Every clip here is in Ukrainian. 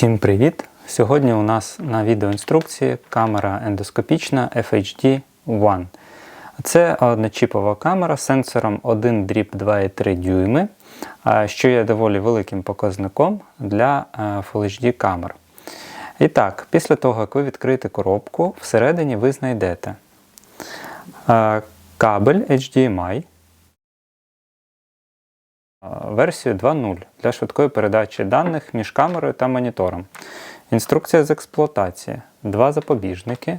Всім привіт! Сьогодні у нас на відеоінструкції камера ендоскопічна FHD One. Це одночіпова камера з сенсором 1 дріб 2,3 дюйми, що є доволі великим показником для е, Full HD камер. І так, після того, як ви відкриєте коробку, всередині ви знайдете е, кабель HDMI, версію 2.0 для швидкої передачі даних між камерою та монітором. Інструкція з експлуатації, два запобіжники,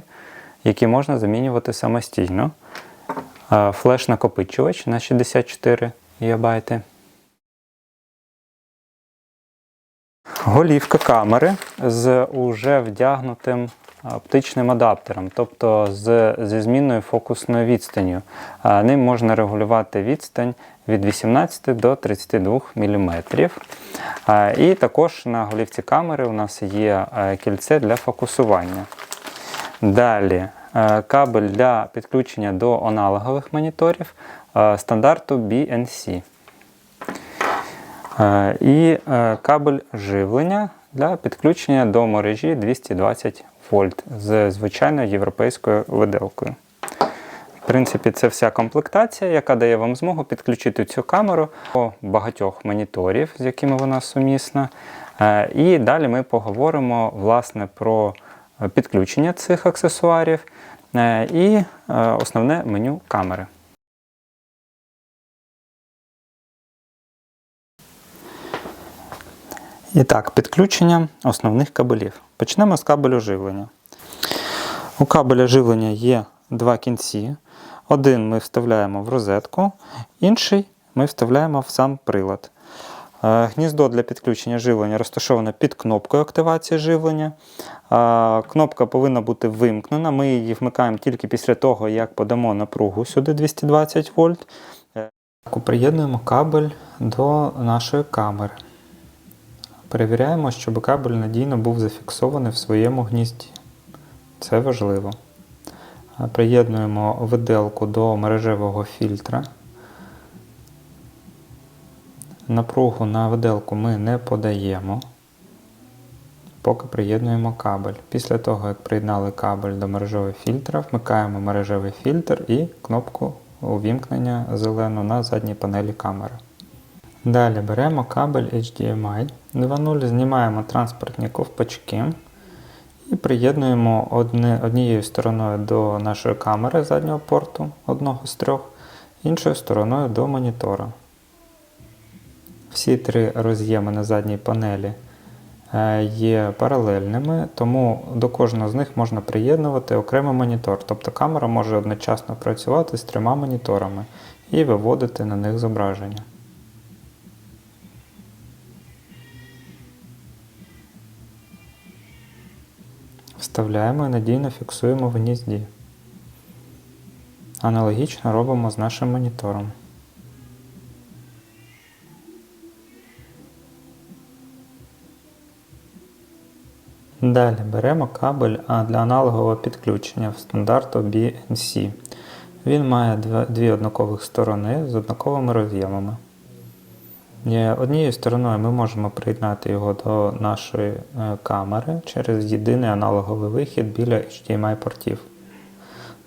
які можна замінювати самостійно. Флеш-накопичувач на 64 ГБ. Голівка камери з уже вдягнутим оптичним адаптером, тобто з, зі змінною фокусною відстанню. Ним можна регулювати відстань від 18 до 32 мм. І також на голівці камери у нас є е, кільце для фокусування. Далі е, кабель для підключення до аналогових моніторів е, стандарту BNC. І кабель живлення для підключення до мережі 220 вольт з звичайною європейською виделкою. В принципі, це вся комплектація, яка дає вам змогу підключити цю камеру до багатьох моніторів, з якими вона сумісна. Е, І далі ми поговоримо власне про підключення цих аксесуарів е, і е, основне меню камери. І так, підключення основних кабелів. Почнемо з кабелю живлення. У кабеля живлення є два кінці. Один ми вставляємо в розетку, інший ми вставляємо в сам прилад. Е, Гніздо для підключення живлення розташоване під кнопкою активації живлення. Е, Кнопка повинна бути вимкнена. Ми її вмикаємо тільки після того, як подамо напругу сюди 220 вольт. Е, Приєднуємо кабель до нашої камери. Перевіряємо, щоб кабель надійно був зафіксований в своєму гнізді. Це важливо. Приєднуємо виделку до мережевого фільтра. Напругу на виделку ми не подаємо, поки приєднуємо кабель. Після того, як приєднали кабель до мережевого фільтра, вмикаємо мережевий фільтр і кнопку увімкнення зелену на задній панелі камери. Далі беремо кабель HDMI 2.0, знімаємо транспортні ковпачки і приєднуємо одне, однією стороною до нашої камери заднього порту, одного з трьох, іншою стороною до монітора. Всі три роз'єми на задній панелі е, є паралельними, тому до кожного з них можна приєднувати окремий монітор. Тобто камера може одночасно працювати з трьома моніторами і виводити на них зображення. Вставляємо і надійно фіксуємо в гнізді. Аналогічно робимо з нашим монітором. Далі беремо кабель для аналогового підключення в стандарту BNC. Він має дві однакових сторони з однаковими роз'ємами. Однією стороною ми можемо приєднати його до нашої е, камери через єдиний аналоговий вихід біля HDMI портів.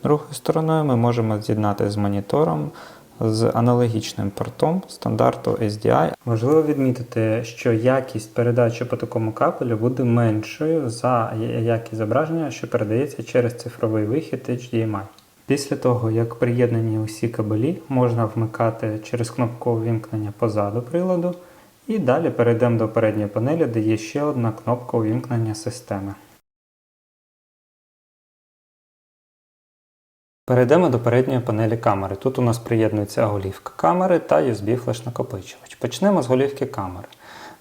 Другою стороною ми можемо з'єднати з монітором з аналогічним портом стандарту SDI. Важливо відмітити, що якість передачі по такому кабелю буде меншою за якість зображення, що передається через цифровий вихід HDMI. Після того, як приєднані усі кабелі, можна вмикати через кнопку увімкнення позаду приладу. І далі перейдемо до передньої панелі, де є ще одна кнопка увімкнення системи. Перейдемо до передньої панелі камери. Тут у нас приєднується голівка камери та USB флеш-накопичувач. Почнемо з голівки камери.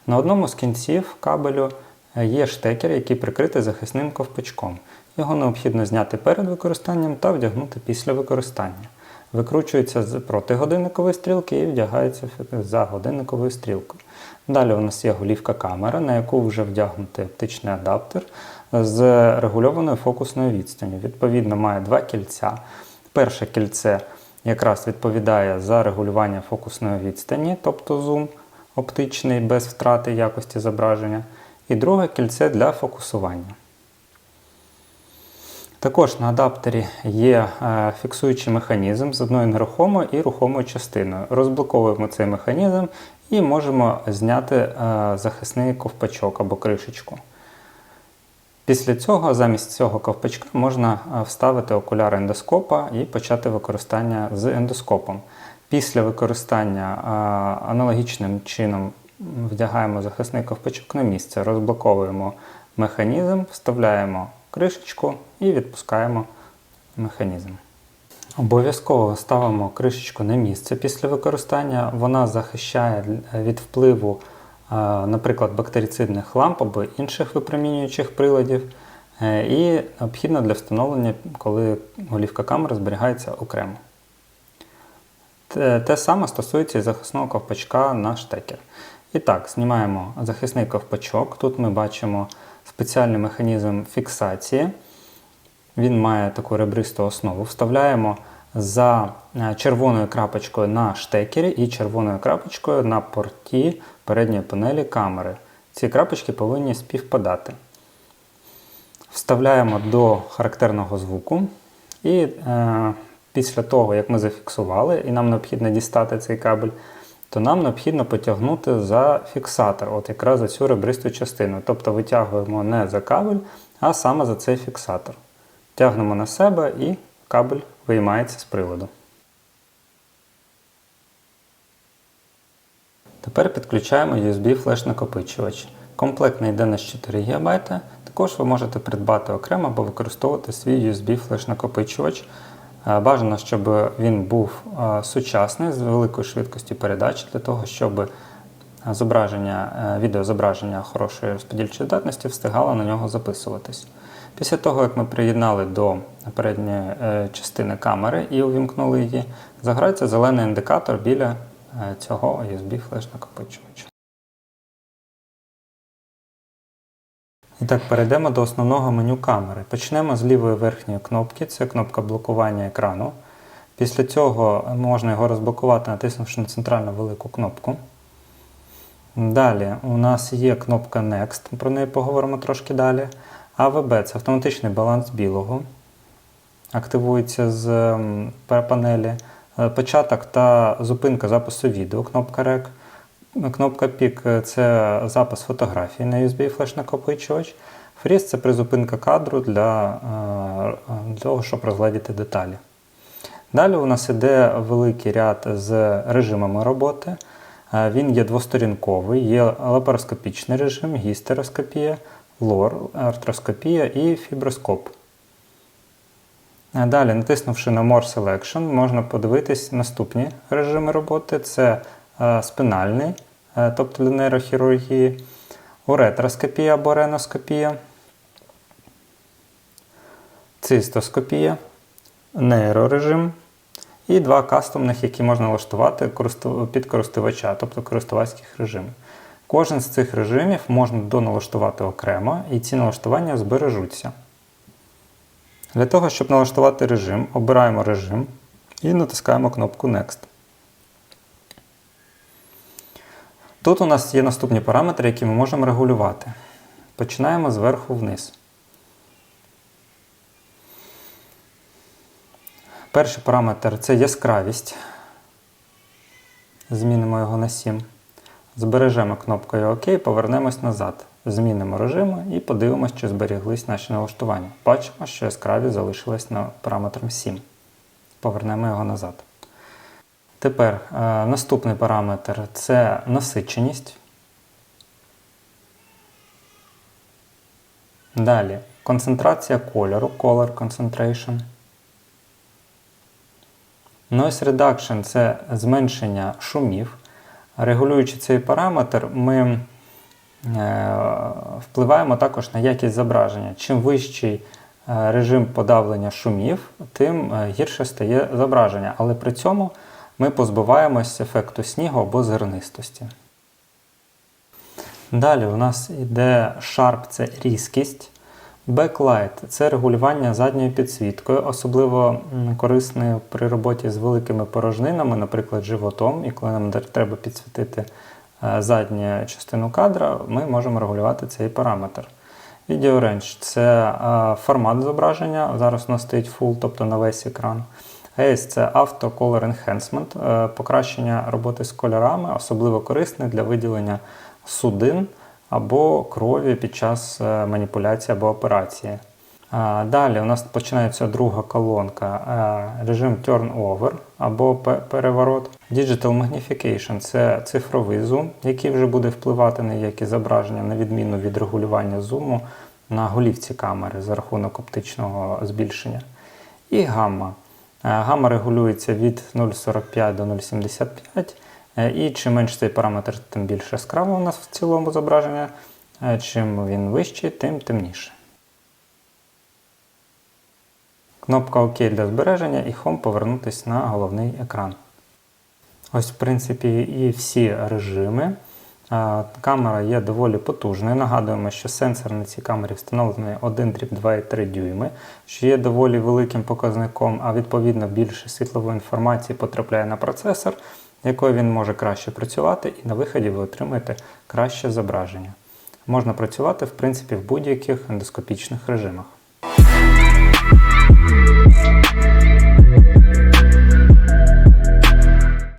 На одному з кінців кабелю є штекер, який прикритий захисним ковпачком. Його необхідно зняти перед використанням та вдягнути після використання. Викручується з протигодинникової стрілки і вдягається за годинниковою стрілкою. Далі у нас є голівка камера, на яку вже вдягнутий оптичний адаптер з регульованою фокусною відстанню. Відповідно, має два кільця. Перше кільце якраз відповідає за регулювання фокусної відстані, тобто зум оптичний без втрати якості зображення. і друге кільце для фокусування. Також на адаптері є е, фіксуючий механізм з одною нерухомою і рухомою частиною. Розблоковуємо цей механізм і можемо зняти е, захисний ковпачок або кришечку. Після цього, замість цього ковпачка, можна е, вставити окуляр ендоскопа і почати використання з ендоскопом. Після використання аналогічним чином вдягаємо захисний ковпачок на місце, розблоковуємо механізм, вставляємо кришечку і відпускаємо механізм. Обов'язково ставимо кришечку на місце після використання. Вона захищає від впливу, наприклад, бактерицидних ламп або інших випромінюючих приладів. Е, і необхідно для встановлення, коли голівка камери зберігається окремо. Те саме стосується і захисного ковпачка на штекер. І так, знімаємо захисний ковпачок. Тут ми бачимо спеціальний механізм фіксації. Він має таку ребристу основу. Вставляємо за е, червоною крапочкою на штекері і червоною крапочкою на порті передньої панелі камери. Ці крапочки повинні співпадати. Вставляємо до характерного звуку. І е, після того, як ми зафіксували, і нам необхідно дістати цей кабель, то нам необхідно потягнути за фіксатор, от якраз за цю ребристу частину. Тобто витягуємо не за кабель, а саме за цей фіксатор. Тягнемо на себе і кабель виймається з приводу. Тепер підключаємо USB флеш-накопичувач. Комплект не йде на 4 ГБ. Також ви можете придбати окремо або використовувати свій USB флеш-накопичувач. Е, бажано, щоб він був е, сучасний з великою швидкістю передачі, для того, щоб зображення, е, відеозображення хорошої розподільчої здатності встигало на нього записуватись. Після того, як ми приєднали до передньої частини камери і увімкнули її, заграється зелений індикатор біля цього USB флеш-накопичувача. І так, перейдемо до основного меню камери. Почнемо з лівої верхньої кнопки, це кнопка блокування екрану. Після цього можна його розблокувати, натиснувши на центральну велику кнопку. Далі у нас є кнопка Next, про неї поговоримо трошки далі. АВБ це автоматичний баланс білого. Активується з панелі. Е, початок та зупинка запису відео, кнопка REC. Кнопка Пік це запис фотографії на USB флеш-накопичувач. Фріз це призупинка кадру для, е, для того, щоб розглядіти деталі. Далі у нас йде великий ряд з режимами роботи. Е, він є двосторінковий, є лапароскопічний режим, гістероскопія, лор, артроскопія і фіброскоп. Е, далі, натиснувши на More Selection, можна подивитись наступні режими роботи. Це спинальний, Е, тобто для нейрохірургії, уретроскопія або реноскопія, цистоскопія, нейрорежим і два кастомних, які можна налаштувати під користувача, тобто користувацьких режимів. Кожен з цих режимів можна доналаштувати окремо, і ці налаштування збережуться. Для того, щоб налаштувати режим, обираємо режим і натискаємо кнопку Next. Тут у нас є наступні параметри, які ми можемо регулювати. Починаємо зверху вниз. Перший параметр це яскравість. Змінимо його на 7. Збережемо кнопкою ОК, повернемось назад. Змінимо режими і подивимося, чи зберіглись наші налаштування. Бачимо, що яскравість залишилась на параметром 7. Повернемо його назад. Тепер е, наступний параметр це насиченість. Далі концентрація кольору, Color Concentration. Noise Reduction це зменшення шумів. Регулюючи цей параметр, ми е, впливаємо також на якість зображення. Чим вищий е, режим подавлення шумів, тим гірше стає зображення. Але при цьому ми позбуваємось ефекту снігу або зернистості. Далі у нас йде Sharp це різкість. Backlight це регулювання задньою підсвіткою, особливо корисне при роботі з великими порожнинами, наприклад, животом, і коли нам треба підсвітити е, задню частину кадра, ми можемо регулювати цей параметр. Video Range – це е, формат зображення. Зараз у нас стоїть full, тобто на весь екран. ACE – це Auto Color Enhancement, е, покращення роботи з кольорами, особливо корисне для виділення судин або крові під час е, маніпуляції або операції. Далі у нас починається друга колонка, е, режим Turn Over або переворот. Digital Magnification це цифровий зум, який вже буде впливати на які зображення, на відміну від регулювання зуму на голівці камери за рахунок оптичного збільшення. І гамма. Е, Гамма регулюється від 0,45 до 0,75. е, І чим менше цей параметр, тим більше яскраво у нас в цілому зображення. Е, Чим він вищий, тим темніше. Кнопка ОК для збереження і Home повернутися на головний екран. Ось, в принципі, і всі режими. Камера є доволі потужною. Нагадуємо, що сенсор на цій камері встановлений 1,2,3 дюйми, що є доволі великим показником, а відповідно більше світлової інформації потрапляє на процесор, якою він може краще працювати, і на виході ви отримаєте краще зображення. Можна працювати, в принципі, в будь-яких ендоскопічних режимах.